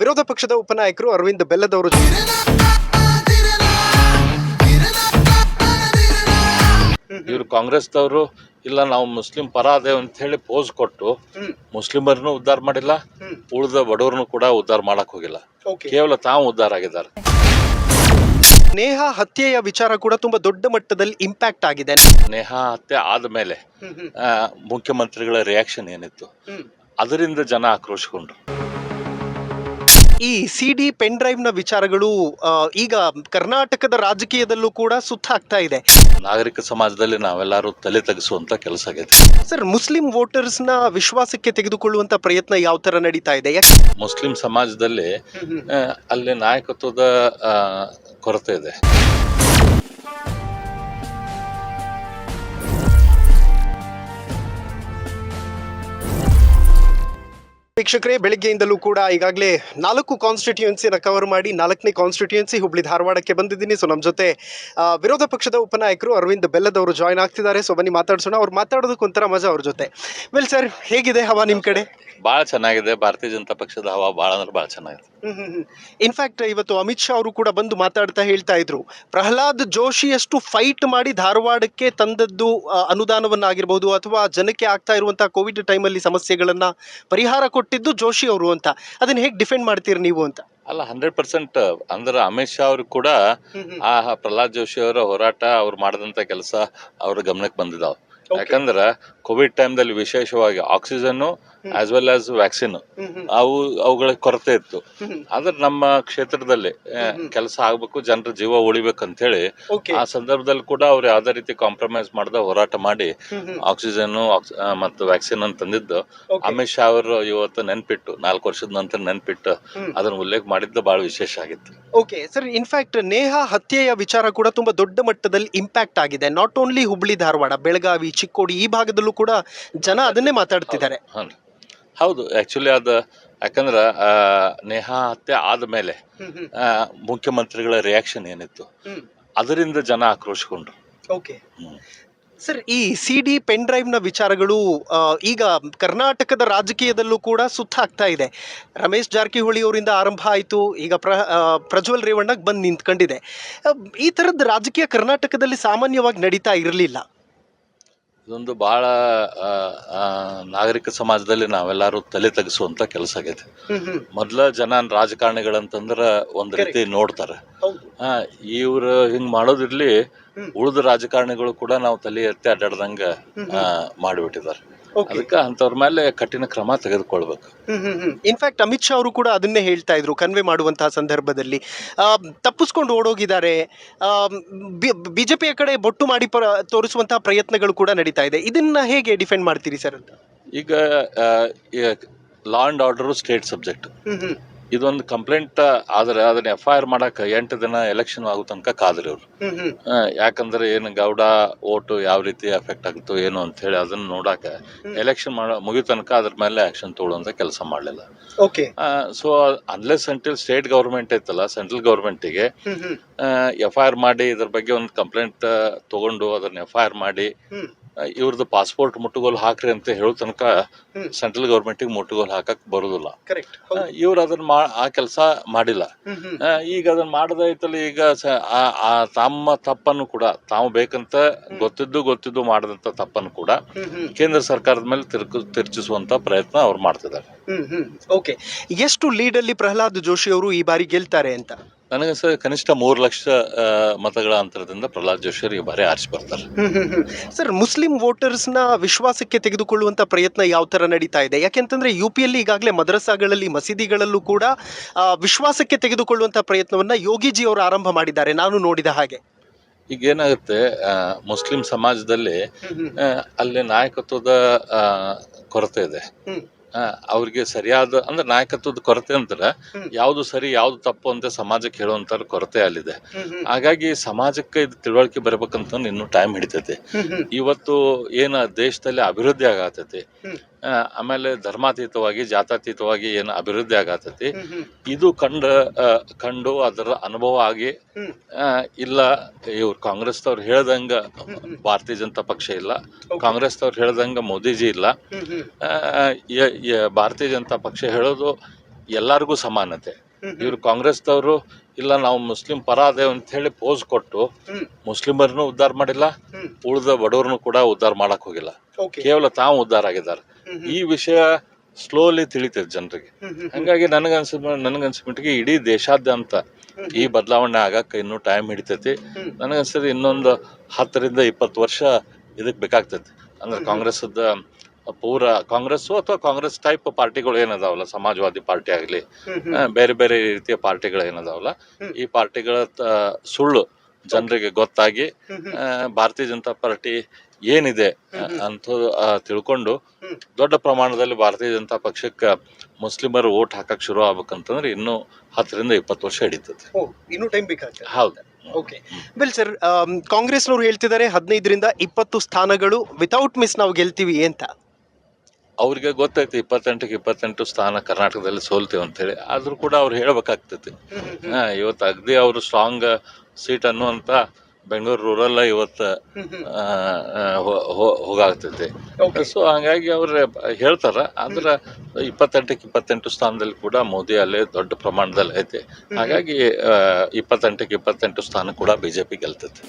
ವಿರೋಧ ಪಕ್ಷದ ಉಪನಾಯಕರು ಅರವಿಂದ್ ಬೆಲ್ಲದವರು ಇವರು ಕಾಂಗ್ರೆಸ್ದವರು ಇಲ್ಲ ನಾವು ಮುಸ್ಲಿಂ ಪರ ಅದೇವ್ ಅಂತ ಹೇಳಿ ಪೋಸ್ ಕೊಟ್ಟು ಮುಸ್ಲಿಮರನ್ನು ಉದ್ಧಾರ ಮಾಡಿಲ್ಲ ಉಳಿದ ಬಡವರನ್ನು ಕೂಡ ಉದ್ಧಾರ ಮಾಡಕ್ ಹೋಗಿಲ್ಲ. ಕೇವಲ ತಾವು ಉದ್ಧಾರ ಆಗಿದ್ದಾರೆ. ನೇಹ ಹತ್ಯೆಯ ವಿಚಾರ ಕೂಡ ತುಂಬಾ ದೊಡ್ಡ ಮಟ್ಟದಲ್ಲಿ ಇಂಪ್ಯಾಕ್ಟ್ ಆಗಿದೆ. ನೇಹ ಹತ್ಯೆ ಆದ್ಮೇಲೆ ಮುಖ್ಯಮಂತ್ರಿಗಳ ರಿಯಾಕ್ಷನ್ ಏನಿತ್ತು? ಅದರಿಂದ ಜನ ಆಕ್ರೋಶಗೊಂಡ್ರು. ಈ ಸಿ ಡಿ ಪೆನ್ ಡ್ರೈವ್ನ ವಿಚಾರಗಳು ಈಗ ಕರ್ನಾಟಕದ ರಾಜಕೀಯದಲ್ಲೂ ಕೂಡ ಸುತ್ತಾಗ್ತಾ ಇದೆ. ನಾಗರಿಕ ಸಮಾಜದಲ್ಲಿ ನಾವೆಲ್ಲರೂ ತಲೆ ತಗ್ಗಿಸುವಂತ ಕೆಲಸ ಆಗಿದೆ ಸರ್ ಮುಸ್ಲಿಂ ವೋಟರ್ಸ್ನ ವಿಶ್ವಾಸಕ್ಕೆ ತೆಗೆದುಕೊಳ್ಳುವಂತ ಪ್ರಯತ್ನ ಯಾವ ತರ ನಡೀತಾ ಇದೆ? ಮುಸ್ಲಿಂ ಸಮಾಜದಲ್ಲಿ ಅಲ್ಲಿ ನಾಯಕತ್ವದ ಕೊರತೆ ಇದೆ. ವೀಕ್ಷಕರೇ ಬೆಳಿಗ್ಗೆಯಿಂದಲೂ ಕೂಡ ಈಗಾಗಲೇ ನಾಲ್ಕು ಕಾನ್ಸ್ಟಿಟ್ಯೂನ್ಸಿನ ಕವರ್ ಮಾಡಿ ನಾಲ್ಕನೇ ಕಾನ್ಸ್ಟಿಟ್ಯೂನ್ಸಿ ಹುಬ್ಳಿ ಧಾರವಾಡಕ್ಕೆ ಬಂದಿದ್ದೀನಿ. ಸೊ ನಮ್ಮ ಜೊತೆ ವಿರೋಧ ಪಕ್ಷದ ಉಪನಾಯಕರು ಅರವಿಂದ್ ಬೆಲ್ಲದವರು ಜಾಯ್ನ್ ಆಗ್ತಿದ್ದಾರೆ. ಸೊ ಬನ್ನಿ ಮಾತಾಡ್ಸೋಣ. ಅವ್ರು ಮಾತಾಡೋದಕ್ಕೆ ಒಂಥರ ಮಜಾ ಅವ್ರ ಜೊತೆ. ವೆಲ್ ಸರ್ ಹೇಗಿದೆ ಹವಾ ನಿಮ್ಮ ಕಡೆ? ಭಾಳ ಚೆನ್ನಾಗಿದೆ. ಭಾರತೀಯ ಜನತಾ ಪಕ್ಷದ ಹವಾ ಭಾಳ ಅಂದ್ರೆ ಭಾಳ ಚೆನ್ನಾಗಿದೆ. ಇನ್ಫ್ಯಾಕ್ಟ್ ಇವತ್ತು ಅಮಿತ್ ಶಾ ಅವರು ಕೂಡ ಬಂದು ಮಾತಾಡ್ತಾ ಹೇಳ್ತಾ ಇದ್ರು. ಪ್ರಹ್ಲಾದ್ ಜೋಶಿಯಷ್ಟು ಫೈಟ್ ಮಾಡಿ ಧಾರವಾಡಕ್ಕೆ ತಂದದ್ದು ಅನುದಾನವನ್ನ ಅನುದಾನವನ್ನಾಗಿರ್ಬೋದು ಅಥವಾ ಜನಕ್ಕೆ ಆಗ್ತಾ ಇರುವಂತಹ ಕೋವಿಡ್ ಟೈಮಲ್ಲಿ ಸಮಸ್ಯೆಗಳನ್ನ ಪರಿಹಾರ ಕೊಟ್ಟಿದ್ದು ಜೋಶಿ ಅವರು ಅಂತ. ಅದನ್ನ ಹೇಗೆ ಡಿಫೆಂಡ್ ಮಾಡ್ತೀರಿ ನೀವು ಅಂತ? ಅಲ್ಲ ಹಂಡ್ರೆಡ್ ಪರ್ಸೆಂಟ್ ಅಂದ್ರೆ ಅಮಿತ್ ಶಾ ಅವರು ಕೂಡ ಆ ಪ್ರಹ್ಲಾದ್ ಜೋಶಿ ಅವರ ಹೋರಾಟ ಅವ್ರು ಮಾಡಿದಂತ ಕೆಲಸ ಅವ್ರ ಗಮನಕ್ಕೆ ಬಂದಿದಾವ. ಯಾಕಂದ್ರ ಕೋವಿಡ್ ಟೈಮ್ದಲ್ಲಿ ವಿಶೇಷವಾಗಿ oxygen as well as vaccine ಅವು ಅವುಗಳ ಕೊರತೆ ಇತ್ತು. ಆದ್ರೆ ನಮ್ಮ ಕ್ಷೇತ್ರದಲ್ಲಿ ಕೆಲಸ ಆಗ್ಬೇಕು ಜನರ ಜೀವ ಉಳಿಬೇಕು ಅಂತ ಹೇಳಿ ಆ ಸಂದರ್ಭದಲ್ಲಿ ಕೂಡ ಅವ್ರು ಯಾವ್ದೇ ರೀತಿ ಕಾಂಪ್ರಮೈಸ್ ಮಾಡದ ಹೋರಾಟ ಮಾಡಿ ಆಕ್ಸಿಜನ್ ಮತ್ತು ವ್ಯಾಕ್ಸಿನ್ ಅಂತ ತಂದಿದ್ದು. ಅಮಿತ್ ಶಾ ಅವರು ಇವತ್ತು ನೆನ್ಪಿಟ್ಟು ನಾಲ್ಕು ವರ್ಷದ ನಂತರ ನೆನ್ಪಿಟ್ಟು ಅದನ್ನ ಉಲ್ಲೇಖ ಮಾಡಿದ್ದು ಬಹಳ ವಿಶೇಷ ಆಗಿತ್ತು. ಓಕೆ ಸರ್ ಇನ್ಫ್ಯಾಕ್ಟ್ ನೇಹ ಹತ್ಯೆಯ ವಿಚಾರ ಕೂಡ ತುಂಬಾ ದೊಡ್ಡ ಮಟ್ಟದಲ್ಲಿ ಇಂಪ್ಯಾಕ್ಟ್ ಆಗಿದೆ. ನಾಟ್ ಓನ್ಲಿ ಹುಬ್ಳಿ ಧಾರವಾಡ ಬೆಳಗಾವಿ ಚಿಕ್ಕೋಡಿ ಈ ಭಾಗದಲ್ಲೂ ಕೂಡ ಜನ ಅದನ್ನೇ ಮಾತಾಡ್ತಿದ್ದಾರೆ. ಹೌದು ಆ್ಯಕ್ಚುಲಿ ಅದು ಯಾಕಂದ್ರೆ ನೇಹಾ ಹತ್ಯೆ ಆದಮೇಲೆ ಮುಖ್ಯಮಂತ್ರಿಗಳ ರಿಯಾಕ್ಷನ್ ಏನಿತ್ತು? ಅದರಿಂದ ಜನ ಆಕ್ರೋಶಗೊಂಡ್ರು. ಓಕೆ. ಸರ್ ಈ ಸಿ ಡಿ ಪೆನ್ ಡ್ರೈವ್ನ ವಿಚಾರಗಳು ಈಗ ಕರ್ನಾಟಕದ ರಾಜಕೀಯದಲ್ಲೂ ಕೂಡ ಸುತ್ತಾಗ್ತಾ ಇದೆ. ರಮೇಶ್ ಜಾರಕಿಹೊಳಿ ಅವರಿಂದ ಆರಂಭ ಆಯಿತು ಈಗ ಪ್ರ ಪ್ರಜ್ವಲ್ ರೇವಣ್ಣಗೆ ಬಂದು ನಿಂತ್ಕೊಂಡಿದೆ. ಈ ಥರದ ರಾಜಕೀಯ ಕರ್ನಾಟಕದಲ್ಲಿ ಸಾಮಾನ್ಯವಾಗಿ ನಡೀತಾ ಇರಲಿಲ್ಲ. ಇದೊಂದು ಬಹಳ ನಾಗರಿಕ ಸಮಾಜದಲ್ಲಿ ನಾವೆಲ್ಲರೂ ತಲೆ ತಗ್ಸುವಂತ ಕೆಲಸ ಆಗೈತೆ. ಮೊದ್ಲ ಜನ ರಾಜಕಾರಣಿಗಳಂತಂದ್ರ ಒಂದ್ ರೀತಿ ನೋಡ್ತಾರ. ಇವ್ರು ಹಿಂಗ್ ಮಾಡೋದಿರ್ಲಿ. ಉಳಿದ ರಾಜಕಾರಣಿಗಳು ಕೂಡ ನಾವು ತಲೆ ಎತ್ತಿ ಅಡ್ಡಾಡ್ದಂಗ ಮಾಡಿಬಿಟ್ಟಿದ್ದಾರೆ. ಅದಕ್ಕೆ ಅಂತವ್ರ ಮೇಲೆ ಕಠಿಣ ಕ್ರಮ ತೆಗೆದುಕೊಳ್ಬೇಕು. ಇನ್ಫ್ಯಾಕ್ಟ್ ಅಮಿತ್ ಶಾ ಅವರು ಕೂಡ ಅದನ್ನೇ ಹೇಳ್ತಾ ಇದ್ರು ಕನ್ವೆ ಮಾಡುವಂತಹ ಸಂದರ್ಭದಲ್ಲಿ. ತಪ್ಪಿಸ್ಕೊಂಡು ಓಡೋಗಿದ್ದಾರೆ. ಬಿಜೆಪಿಯ ಕಡೆ ಬೊಟ್ಟು ಮಾಡಿ ಪರ ತೋರಿಸುವಂತಹ ಪ್ರಯತ್ನಗಳು ಕೂಡ ನಡೀತಾ ಇದೆ. ಇದನ್ನ ಹೇಗೆ ಡಿಫೆಂಡ್ ಮಾಡ್ತೀರಿ ಸರ್ ಅಂತ? ಈಗ law and order state subject. ಇದೊಂದು ಕಂಪ್ಲೇಂಟ್ ಆದ್ರೆ ಅದನ್ನ ಎಫ್ ಐ ಆರ್ ಮಾಡಕ್ ಎಂಟು ದಿನ ಎಲೆಕ್ಷನ್ ಆಗೋ ತನಕ ಕಾದ್ರಿ ಅವ್ರು. ಆ, ಯಾಕಂದ್ರೆ ಏನು ಗೌಡ ಓಟು ಯಾವ ರೀತಿ ಎಫೆಕ್ಟ್ ಆಗುತ್ತೋ ಏನು ಅಂತ ಹೇಳಿ ಅದನ್ನ ನೋಡಾಕ ಎಲೆಕ್ಷನ್ ಮಾಡೋ ಮುಗಿಯೋ ತನಕ ಅದ್ರ ಮೇಲೆ ಆಕ್ಷನ್ ತಗೊಳ್ಳುವಂತ ಕೆಲಸ ಮಾಡಲಿಲ್ಲ. Okay. So unless until state government ಐತಲ್ಲ ಸೆಂಟ್ರಲ್ ಗೌರ್ಮೆಂಟಿಗೆ ಎಫ್ ಐ ಆರ್ ಮಾಡಿ ಇದ್ರ ಬಗ್ಗೆ ಒಂದು ಕಂಪ್ಲೇಂಟ್ ತಗೊಂಡು ಅದನ್ನ ಎಫ್ ಐ ಆರ್ ಮಾಡಿ ಇವ್ರದ್ದು ಪಾಸ್ಪೋರ್ಟ್ ಮುಟ್ಟುಗೋಲು ಹಾಕ್ರಿ ಅಂತ ಹೇಳೋ ತನಕ. ಸೆಂಟ್ರಲ್ ಗೌರ್ಮೆಂಟಿಗೆ ಮುಟ್ಟುಗೋಲು ಹಾಕಕ್ ಬರೋದಿಲ್ಲ. ಕರೆಕ್ಟ್ ಇವ್ರು ಅದನ್ನ ಮಾ ಆ ಕೆಲಸ ಮಾಡಿಲ್ಲ. ಈಗ ಅದನ್ನ ಮಾಡದೈತಲ್ಲ ಈಗ ತಮ್ಮ ತಪ್ಪನ್ನು ಕೂಡ ತಾವು ಬೇಕಂತ ಗೊತ್ತಿದ್ದು ಗೊತ್ತಿದ್ದು ಮಾಡದಂತ ತಪ್ಪನ್ನು ಕೂಡ ಕೇಂದ್ರ ಸರ್ಕಾರದ ಮೇಲೆ ತಿರ್ಕು ತಿರ್ಚಿಸುವಂತ ಪ್ರಯತ್ನ ಅವ್ರು ಮಾಡ್ತಿದ್ದಾರೆ. ಓಕೆ ಎಷ್ಟು ಲೀಡಲ್ಲಿ ಪ್ರಹ್ಲಾದ್ ಜೋಶಿ ಅವರು ಈ ಬಾರಿ ಗೆಲ್ತಾರೆ ಅಂತ? ನನಗೆ ಸರ್ ಕನಿಷ್ಠ ಮೂರು ಲಕ್ಷ ಮತಗಳ ಅಂತರದಿಂದ ಪ್ರಹ್ಲಾದ್ ಜೋಶಿ ಅವರು ಈ ಬಾರಿ ಆರಿಸಿ ಬರ್ತಾರೆ ಸರ್ ಮುಸ್ಲಿಂ ವೋಟರ್ಸ್ನ ವಿಶ್ವಾಸಕ್ಕೆ ತೆಗೆದುಕೊಳ್ಳುವಂತ ಪ್ರಯತ್ನ ಯಾವ ಥರ ನಡೀತಾ ಇದೆ? ಯಾಕೆಂತಂದ್ರೆ ಯು ಪಿಯಲ್ಲಿ ಈಗಾಗಲೇ ಮದ್ರಸಾಗಳಲ್ಲಿ ಮಸೀದಿಗಳಲ್ಲೂ ಕೂಡ ವಿಶ್ವಾಸಕ್ಕೆ ತೆಗೆದುಕೊಳ್ಳುವಂತ ಪ್ರಯತ್ನವನ್ನು ಯೋಗಿಜಿ ಅವರು ಆರಂಭ ಮಾಡಿದ್ದಾರೆ. ನಾನು ನೋಡಿದ ಹಾಗೆ. ಈಗ ಏನಾಗುತ್ತೆ ಮುಸ್ಲಿಂ ಸಮಾಜದಲ್ಲಿ ಅಲ್ಲಿ ನಾಯಕತ್ವದ ಕೊರತೆ ಇದೆ. ಅವ್ರಿಗೆ ಸರಿಯಾದ ಅಂದ್ರೆ ನಾಯಕತ್ವದ ಕೊರತೆ ಹ್ಮ್. ಯಾವ್ದು ಸರಿ ಯಾವ್ದು ತಪ್ಪು ಅಂತ ಸಮಾಜಕ್ಕೆ ಹೇಳುವಂತ ಕೊರತೆ ಅಲ್ಲಿದೆ. ಹಾಗಾಗಿ ಸಮಾಜಕ್ಕೆ ಇದು ತಿಳುವಳಿಕೆ ಬರ್ಬೇಕಂತ ಇನ್ನೂ ಟೈಮ್ ಹಿಡಿತೈತಿ. ಇವತ್ತು ಏನ ದೇಶದಲ್ಲಿ ಅಭಿವೃದ್ಧಿ ಆಗತೈತಿ. ಆಮೇಲೆ ಧರ್ಮಾತೀತವಾಗಿ ಜಾತಾತೀತವಾಗಿ ಏನು ಅಭಿವೃದ್ಧಿ ಆಗತೈತಿ. ಇದು ಕಂಡ ಕಂಡು ಅದರ ಅನುಭವ ಆಗಿ ಇಲ್ಲ ಇವ್ರು ಕಾಂಗ್ರೆಸ್ದವ್ರು ಹೇಳ್ದಂಗ ಭಾರತೀಯ ಜನತಾ ಪಕ್ಷ ಇಲ್ಲ. ಕಾಂಗ್ರೆಸ್ದವ್ರು ಹೇಳ್ದಂಗ ಮೋದಿಜಿ ಇಲ್ಲ. ಭಾರತೀಯ ಜನತಾ ಪಕ್ಷ ಹೇಳೋದು ಎಲ್ಲರಿಗೂ ಸಮಾನತೆ. ಇವರು ಕಾಂಗ್ರೆಸ್ದವರು ಇಲ್ಲ ನಾವು ಮುಸ್ಲಿಂ ಪರ ಅದೇವ್ ಅಂತ ಹೇಳಿ ಪೋಸ್ ಕೊಟ್ಟು. ಮುಸ್ಲಿಮರನ್ನು ಉದ್ಧಾರ ಮಾಡಿಲ್ಲ ಉಳಿದ ಬಡವರನ್ನು ಕೂಡ ಉದ್ಧಾರ ಮಾಡಕ್ ಹೋಗಿಲ್ಲ. ಕೇವಲ ತಾವು ಉದ್ಧಾರ ಆಗಿದ್ದಾರೆ. ಈ ವಿಷಯ ಸ್ಲೋಲಿ ತಿಳಿತದೆ ಜನರಿಗೆ. ಹಂಗಾಗಿ ನನಗನ್ಸ ನನಗನ್ಸ್ಬಿಟ್ಟಿಗೆ ಇಡೀ ದೇಶಾದ್ಯಂತ. ಈ ಬದಲಾವಣೆ ಆಗಕ್ಕೆ ಇನ್ನೂ ಟೈಮ್ ಹಿಡಿತೈತಿ. ನನಗನ್ಸರಿ ಇನ್ನೊಂದು ಹತ್ತರಿಂದ ಇಪ್ಪತ್ತು ವರ್ಷ ಇದಕ್ಕೆ ಬೇಕಾಗ್ತೈತಿ. ಅಂದ್ರೆ ಕಾಂಗ್ರೆಸ್ದ ಪೂರ ಕಾಂಗ್ರೆಸ್ಸು ಅಥವಾ ಕಾಂಗ್ರೆಸ್ ಟೈಪ್ ಪಾರ್ಟಿಗಳು ಏನದಾವಲ್ಲ? ಸಮಾಜವಾದಿ ಪಾರ್ಟಿ ಆಗಲಿ. ಬೇರೆ ಬೇರೆ ರೀತಿಯ ಪಾರ್ಟಿಗಳು ಏನದಾವಲ್ಲ. ಈ ಪಾರ್ಟಿಗಳ ಸುಳ್ಳು ಜನರಿಗೆ ಗೊತ್ತಾಗಿ. ಭಾರತೀಯ ಜನತಾ ಪಾರ್ಟಿ ಏನಿದೆ ಅಂತ ತಿಳ್ಕೊಂಡು ದೊಡ್ಡ ಪ್ರಮಾಣದಲ್ಲಿ ಭಾರತೀಯ ಜನತಾ ಪಕ್ಷಕ್ಕೆ ಮುಸ್ಲಿಮರು ಓಟ್ ಹಾಕಕ್ ಶುರು ಆಗ್ಬೇಕಂತಂದ್ರೆ ಇನ್ನೂ ಹತ್ತರಿಂದ ಇಪ್ಪತ್ತು ವರ್ಷ ಹಿಡಿತದೆ ಇನ್ನೂ ಟೈಮ್ ಬೇಕಾಗ್ತದೆ ಹೌದು. ಓಕೆ ಬಿಲ್ ಸರ್ ಕಾಂಗ್ರೆಸ್ನವ್ರು ಹೇಳ್ತಿದ್ದಾರೆ ಹದಿನೈದರಿಂದ ಇಪ್ಪತ್ತು ಸ್ಥಾನಗಳು ವಿತೌಟ್ ಮಿಸ್ ನಾವು ಗೆಲ್ತೀವಿ ಅಂತ. ಅವ್ರಿಗೆ ಗೊತ್ತೈತಿ ಇಪ್ಪತ್ತೆಂಟಕ್ಕೆ ಇಪ್ಪತ್ತೆಂಟು ಸ್ಥಾನ ಕರ್ನಾಟಕದಲ್ಲಿ ಸೋಲ್ತೇವೆ ಅಂತೇಳಿ ಆದರೂ ಕೂಡ ಅವ್ರು ಹೇಳ್ಬೇಕಾಗ್ತೈತಿ ಹಾ, ಇವತ್ತು ಅಗದಿ ಅವರು ಸ್ಟ್ರಾಂಗ್ ಸೀಟ್ ಅನ್ನುವಂತ ಬೆಂಗಳೂರು ರೂರಲ್ ಇವತ್ತು ಹೋಗಾಗ್ತೈತಿ ಸೊ ಹಂಗಾಗಿ ಅವ್ರು ಹೇಳ್ತಾರ. ಆದ್ರೆ ಇಪ್ಪತ್ತೆಂಟಕ್ಕೆ ಇಪ್ಪತ್ತೆಂಟು ಸ್ಥಾನದಲ್ಲಿ ಕೂಡ ಮೋದಿ ಅಲ್ಲೇ ದೊಡ್ಡ ಪ್ರಮಾಣದಲ್ಲಿ ಐತಿ. ಹಾಗಾಗಿ ಇಪ್ಪತ್ತೆಂಟಕ್ಕೆ ಇಪ್ಪತ್ತೆಂಟು ಸ್ಥಾನ ಕೂಡ ಬಿಜೆಪಿ ಗೆಲ್ತೈತಿ